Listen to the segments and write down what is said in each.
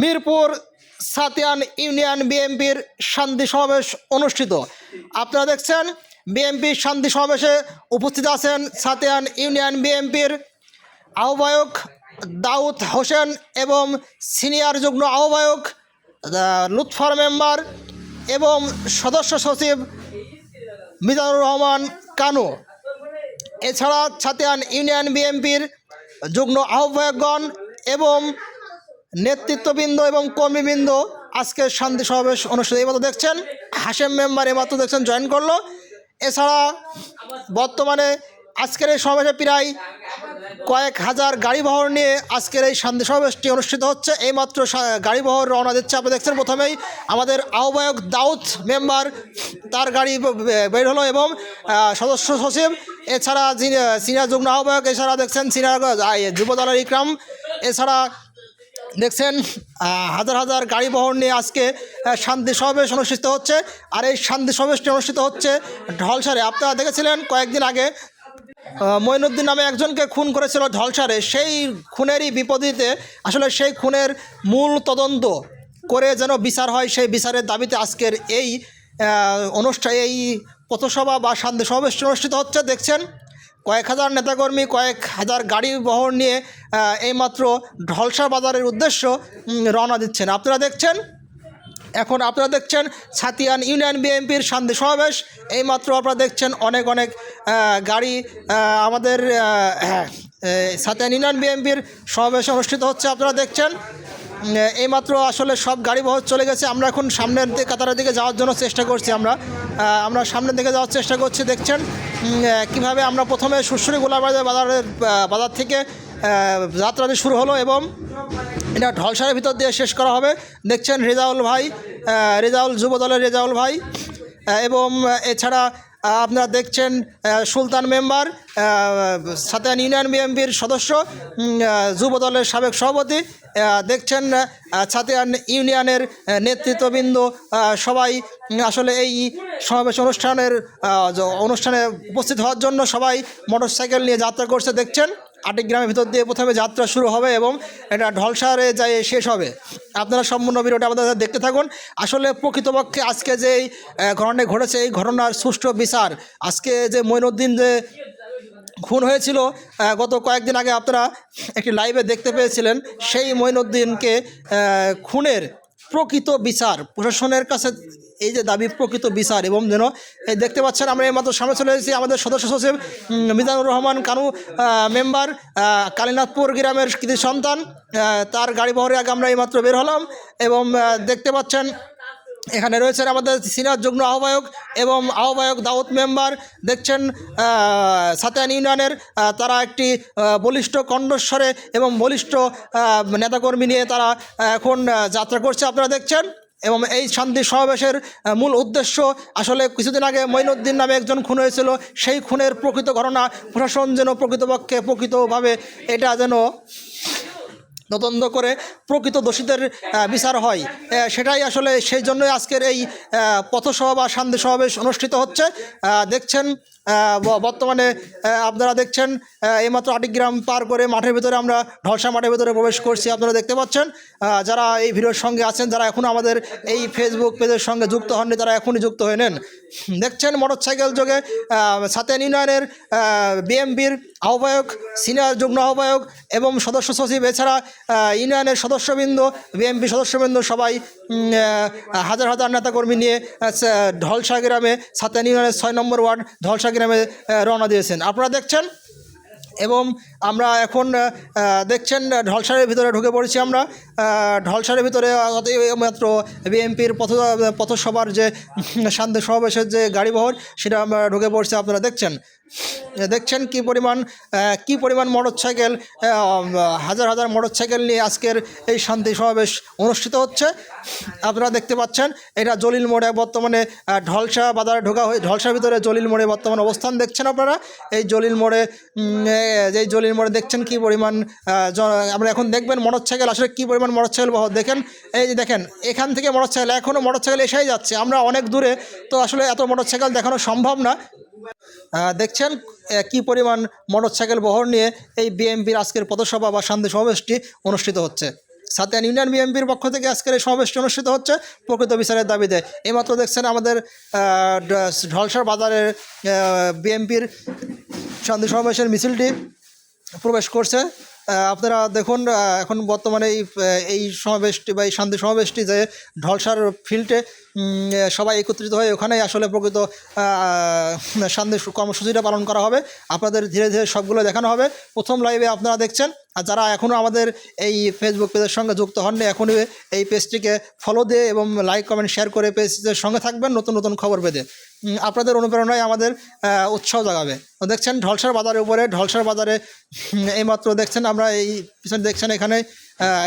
Mirpur সাতিয়ান union বিএনপির শান্তি সমাবেশ অনুষ্ঠিত। আপনারা দেখছেন বিএনপির শান্তি সমাবেশে উপস্থিত আছেন সাতিয়ান ইউনিয়ন বিএনপির আহ্বায়ক দাউদ হোসেন এবং সিনিয়র যুগ্ম আহ্বায়ক লুৎফার মেম্বার এবং সদস্য সচিব মিজানুর রহমান কানু। এছাড়া ছাতিয়ান ইউনিয়ন বিএনপির যুগ্ম আহ্বায়কগণ এবং নেতৃত্ববৃন্দ এবং কর্মীবৃন্দ আজকের শান্তি সমাবেশ অনুষ্ঠিত। এইমাত্র দেখছেন হাসেম মেম্বার এইমাত্র দেখছেন, জয়েন করল। এছাড়া বর্তমানে আজকের এই সমাবেশে প্রায় কয়েক হাজার গাড়ি বহর নিয়ে আজকের এই শান্তি সমাবেশটি অনুষ্ঠিত হচ্ছে। এইমাত্র সা- গাড়ি বহর রওনা দিচ্ছে। আপনি দেখছেন প্রথমেই আমাদের আহ্বায়ক দাউদ মেম্বার, তার গাড়ি বের হলো এবং সদস্য সচিব, এছাড়া সিনিয়র যুগ্ম আহ্বায়ক, এছাড়া দেখছেন সিনিয়র যুব দলের ইকরাম, এছাড়া দেখছেন হাজার হাজার গাড়ি বহর নিয়ে আজকে শান্তি সমাবেশ অনুষ্ঠিত হচ্ছে। আর এই শান্তি সমাবেশটি অনুষ্ঠিত হচ্ছে ঢলসারে। আপনারা দেখেছিলেন কয়েকদিন আগে মঈনুদ্দিন নামে একজনকে খুন করেছিল ঢলসারে। সেই খুনেরই বিপরীতে, আসলে সেই খুনের মূল তদন্ত করে যেন বিচার হয়, সেই বিচারের দাবিতে আজকের এই অনুষ্ঠান, এই পথসভা বা শান্তি সমাবেশটি অনুষ্ঠিত হচ্ছে। দেখছেন কয়েক হাজার নেতাকর্মী কয়েক হাজার গাড়ি বহর নিয়ে এইমাত্র ঢলসা বাজারের উদ্দেশ্য রওনা দিচ্ছেন। আপনারা দেখছেন? এখন আপনারা দেখছেন ছাতিয়ান ইউনিয়ন বিএনপির শান্তি সমাবেশ। এইমাত্র আপনারা দেখছেন অনেক অনেক গাড়ি আমাদের আহ, হ্যাঁ, ছাতিয়ান ইউনিয়ন বিএনপির সমাবেশ অনুষ্ঠিত হচ্ছে। আপনারা দেখছেন? এইমাত্র আসলে সব গাড়ি বহর চলে গেছে। আমরা এখন সামনের কাতারের দিকে যাওয়ার জন্য চেষ্টা করছি আমরা। আমরা সামনের দিকে যাওয়ার চেষ্টা করছি। দেখছেন? কীভাবে আমরা প্রথমে সুশ্রী গোলাবাজার বাজারের বাজার থেকে যাত্রাটি শুরু হলো এবং এটা ঢলসারের ভিতর দিয়ে শেষ করা হবে। দেখছেন রেজাউল ভাই রেজাউল যুব দলের রেজাউল ভাই এবং এছাড়া আপনারা দেখছেন সুলতান মেম্বার সাতান ইউনিয়ন বিএমপির সদস্য যুব দলের সাবেক সভাপতি দেখছেন ছাতিয়ান ইউনিয়নের নেতৃত্ববৃন্দ সবাই আসলে এই সমাবেশ অনুষ্ঠানের অনুষ্ঠানে উপস্থিত হওয়ার জন্য সবাই মোটরসাইকেল নিয়ে যাত্রা করছে, দেখছেন। গ্রামের ভিতর দিয়ে প্রথমে যাত্রা শুরু হবে এবং এটা ঢলসারে যায় শেষ হবে। আপনারা সম্পূর্ণ ভিডিওটা আমাদের দেখতে থাকুন। আসলে প্রকৃতপক্ষে আজকে যে এই ঘটনাটি ঘটেছে এই ঘটনার সুষ্ঠু বিচার আজকে যে মঈনুদ্দিন যে খুন হয়েছিল গত কয়েকদিন আগে আপনারা একটি লাইভে দেখতে পেয়েছিলেন সেই মঈনুদ্দিনকে আহ, খুনের প্রকৃত বিচার। প্রশাসনের কাছে এই যে দাবি, প্রকৃত বিচার এবং যেন দেখতে পাচ্ছেন আমরা এইমাত্র সামনে চলে এসেছি আমাদের সদস্য সচিব মিজানুর রহমান কানু মেম্বার কালীনাথপুর গ্রামের কৃতি সন্তান তার গাড়ি বহরে আগে আমরা এইমাত্র বের হলাম এবং দেখতে পাচ্ছেন এখানে রয়েছেন আমাদের সিনিয়র যুগ্ম আহ্বায়ক এবং আহ্বায়ক দাউদ মেম্বার। দেখছেন সাতান ইউনিয়নের তারা একটি বলিষ্ঠ কণ্ঠস্বরে এবং বলিষ্ঠ নেতাকর্মী নিয়ে তারা এখন যাত্রা করছে। আপনারা দেখছেন? এবং এই শান্তি সমাবেশের মূল উদ্দেশ্য আসলে কিছুদিন আগে মঈনুদ্দিন নামে একজন খুন হয়েছিল। সেই খুনের প্রকৃত ঘটনা প্রশাসন যেন প্রকৃতপক্ষে প্রকৃতভাবে এটা যেন তদন্ত করে প্রকৃত দোষীদের বিচার হয়। সেটাই আসলে সেই জন্যই আজকের এই পথসভা বা শান্তি সমাবেশ অনুষ্ঠিত হচ্ছে। দেখছেন বর্তমানে আপনারা দেখছেন এইমাত্র আটিগ্রাম পার করে মাঠের ভিতরে আমরা ঢলসা মাঠের ভিতরে প্রবেশ করছি, আপনারা দেখতে পাচ্ছেন। যারা এই ভিডিওর সঙ্গে আছেন, যারা এখনও আমাদের এই ফেসবুক পেজের সঙ্গে যুক্ত হননি, তারা এখনই যুক্ত হয়ে নেন। দেখছেন, মোটরসাইকেল যোগে সাতেন ইউনিয়নের বিএমপির আহ্বায়ক, সিনিয়র যুগ্ম আহ্বায়ক এবং সদস্য সচিব, এছাড়া ইউনিয়নের সদস্যবৃন্দ বিএমপি সদস্যবৃন্দ সবাই হাজার হাজার নেতাকর্মী নিয়ে ঢলসা গ্রামে সাতেন ইউনিয়নের ছয় নম্বর ওয়ার্ড, ঢলসা গ্রামে রওনা দিয়েছেন। আপনারা দেখছেন? এবং আমরা এখন দেখছেন, ঢলসারের ভিতরে ঢুকে পড়েছি আমরা। ঢলসারের ভিতরে মাত্র বিএমপির পথ, পথসভার যে শান্তি সমাবেশের যে গাড়িবহর, সেটা আমরা ঢুকে পড়ছি, আপনারা দেখছেন? দেখছেন কি পরিমাণ কি পরিমাণ মোটরসাইকেল হাজার হাজার মোটরসাইকেল নিয়ে আজকের এই শান্তি সমাবেশ অনুষ্ঠিত হচ্ছে। আপনারা দেখতে পাচ্ছেন এটা জলিল মোড়ে বর্তমানে ঢলসা বাজারে ঢোকা হয়ে ঢলসার ভিতরে জলিল মোড়ে বর্তমান অবস্থান দেখছেন আপনারা? এই জলিল মোড়ে উম, এ, যেই জলিল মোড়ে দেখছেন কি পরিমাণ আমরা এখন দেখবেন মোটরসাইকেল আসলে কি পরিমাণ মোটরসাইকেল বহ দেখেন এই যে দেখেন এখান থেকে মোটরসাইকেল এখনও মোটরসাইকেল এসেই যাচ্ছে। আমরা অনেক দূরে তো আসলে এত মোটরসাইকেল দেখানো সম্ভব না। দেখছেন কি পরিমাণ মোটরসাইকেল বহর নিয়ে এই বিএমপির আজকের পথসভা বা শান্তি সমাবেশটি অনুষ্ঠিত হচ্ছে। সাতিয়ান ইউনিয়ন বিএমপির পক্ষ থেকে আজকের এই সমাবেশটি অনুষ্ঠিত হচ্ছে প্রকৃত বিচারের দাবিতে। এইমাত্র দেখছেন আমাদের ঢলসার বাজারের বিএমপির শান্তি সমাবেশের মিছিলটি প্রবেশ করছে। আপনারা দেখুন এখন বর্তমানে এই এই সমাবেশটি বা এই শান্তি সমাবেশটি যে ঢলসার ফিল্ডে সবাই একত্রিত হয়ে ওখানেই আসলে প্রকৃত শান্তি কর্মসূচিটা পালন করা হবে। আপনাদের ধীরে ধীরে সবগুলো দেখানো হবে। প্রথম লাইভে আপনারা দেখছেন, আর যারা এখনও আমাদের এই ফেসবুক পেজের সঙ্গে যুক্ত হননি, এখনই এই পেজটিকে ফলো দিয়ে এবং লাইক কমেন্ট শেয়ার করে পেজের সঙ্গে থাকবেন নতুন নতুন খবর পেতে। আপনাদের অনুপ্রেরণায় আমাদের উৎসাহ জাগাবে। দেখছেন, ঢলসার বাজারের উপরে, ঢলসার বাজারে এইমাত্র দেখছেন আমরা এই, পিছনে দেখছেন এখানে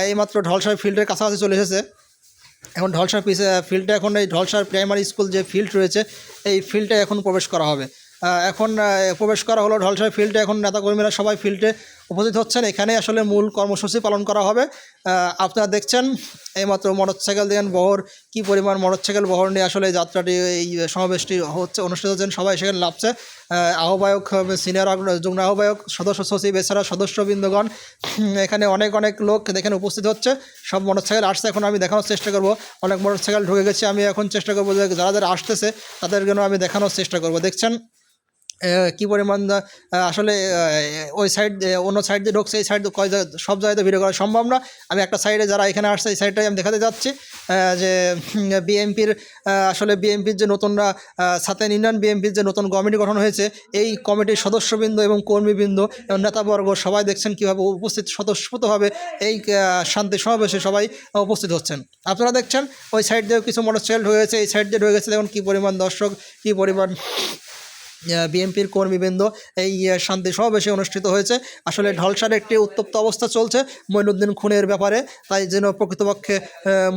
এইমাত্র ঢলসার ফিল্ডের কাছাকাছি চলে এসেছে। এখন ঢলসার পিসে ফিল্ডটা এখন এই ঢলসার প্রাইমারি স্কুল যে ফিল্ড রয়েছে, এই ফিল্ডে এখন প্রবেশ করা হবে। এখন প্রবেশ করা হলো ঢলসাই ফিল্ডে। এখন নেতাকর্মীরা সবাই ফিল্ডে উপস্থিত হচ্ছেন। এখানে আসলে মূল কর্মসূচি পালন করা হবে। আপনারা দেখছেন এইমাত্র মোটরসাইকেল দেখেন বহর কী পরিমাণ মোটরসাইকেল বহর নিয়ে আসলে যাত্রাটি এই সমাবেশটি হচ্ছে অনুষ্ঠিত হচ্ছেন। সবাই সেখানে লাভছে আহ, আহ্বায়ক সিনিয়র যুগ্ম আহ্বায়ক সদস্য সচিব এছাড়া সদস্যবৃন্দগণ। এখানে অনেক অনেক লোক দেখেন উপস্থিত হচ্ছে। সব মোটরসাইকেল আসছে। এখন আমি দেখানোর চেষ্টা করব। অনেক মোটরসাইকেল ঢুকে গেছে। আমি এখন চেষ্টা করব যে যারা যারা আসতেছে তাদের জন্য আমি দেখানোর চেষ্টা করব। দেখছেন? কি পরিমাণ আসলে ওই সাইড অন্য সাইড দিয়ে ঢুকছে, এই সাইড কয় সব জায়গাতে ভিডিও করা সম্ভব না। আমি একটা সাইডে যারা এখানে আসছে, এই সাইডটাই আমি দেখাতে যাচ্ছি। যে বিএমপির আসলে বিএমপির যে নতুন সাতেন ইউনিয়ন বিএমপির যে নতুন কমিটি গঠন হয়েছে, এই কমিটির সদস্যবৃন্দ এবং কর্মীবৃন্দ এবং নেতাবর্গ সবাই দেখছেন কীভাবে উপস্থিত স্বতঃস্ফূর্তভাবে এই শান্তি সমাবেশে সবাই উপস্থিত হচ্ছেন। আপনারা দেখছেন, ওই সাইড দিয়েও কিছু মোটরসাইকেল ঢুকে গেছে এই সাইড দিয়ে ঢুকে গেছে, দেখুন কী পরিমাণ দর্শক, কী পরিমাণ বিএনপির কর্মীবৃন্দ এই শান্তি সমাবেশে অনুষ্ঠিত হয়েছে। আসলে ঢলসার একটি উত্তপ্ত অবস্থা চলছে মৈনুদ্দিন খুনের ব্যাপারে। তাই যেন প্রকৃতপক্ষে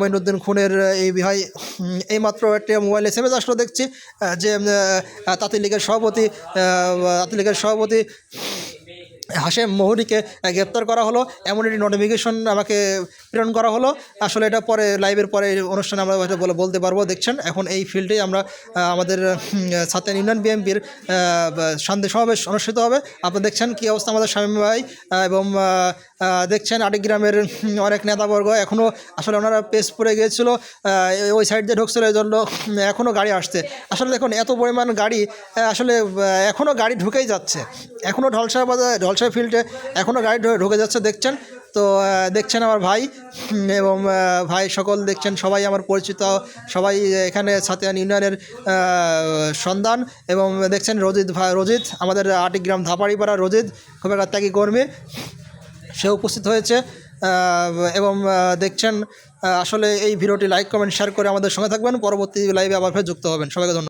মইনুদ্দিন খুনের এই বিহায় এই এইমাত্র একটি মোবাইল এস এম এস আসলে দেখছি যে তাঁতি লীগের সভাপতি তাঁতি লীগের সভাপতি হাশেম মহুরিকে গ্রেপ্তার করা হলো। এমন একটি নোটিফিকেশন আমাকে প্রেরণ করা হলো। আসলে এটা পরে লাইভের পরে অনুষ্ঠানে আমরা হয়তো বলে বলতে পারব। দেখছেন, এখন এই ফিল্ডে আমরা আমাদের সাথে ইউনিয়ন বিএমপির শান্তি সমাবেশ অনুষ্ঠিত হবে। আপনারা দেখছেন কী অবস্থা আমাদের স্বামী ভাই এবং দেখছেন আটিক গ্রামের অনেক নেতাবর্গ এখনও আসলে ওনারা পেস পড়ে গিয়েছিল ওই সাইড দিয়ে ঢুকছিল, এই জন্য এখনও গাড়ি আসছে। আসলে দেখুন, এত পরিমাণ গাড়ি আসলে এখনও গাড়ি ঢুকেই যাচ্ছে। এখনও ঢলসা বাজার ঢলসা ফিল্ডে এখনও গাড়ি ঢুকে যাচ্ছে, দেখছেন? তো দেখছেন আমার ভাই এবং ভাই সকল দেখছেন, সবাই আমার পরিচিত, সবাই এখানে সাতিয়ান ইউনিয়নের সন্ধান এবং দেখছেন রজিত ভাই রজিত, আমাদের আটিগ্রাম ধাপাড়িপাড়া রজিত, খুব একটা ত্যাগী কর্মী। সে উপস্থিত হয়েছে এবং দেখছেন আসলে এই ভিডিওটি লাইক কমেন্ট শেয়ার করে আমাদের সঙ্গে থাকবেন। পরবর্তী লাইভে আবার ফের যুক্ত হবেন। সবাইকে ধন্যবাদ।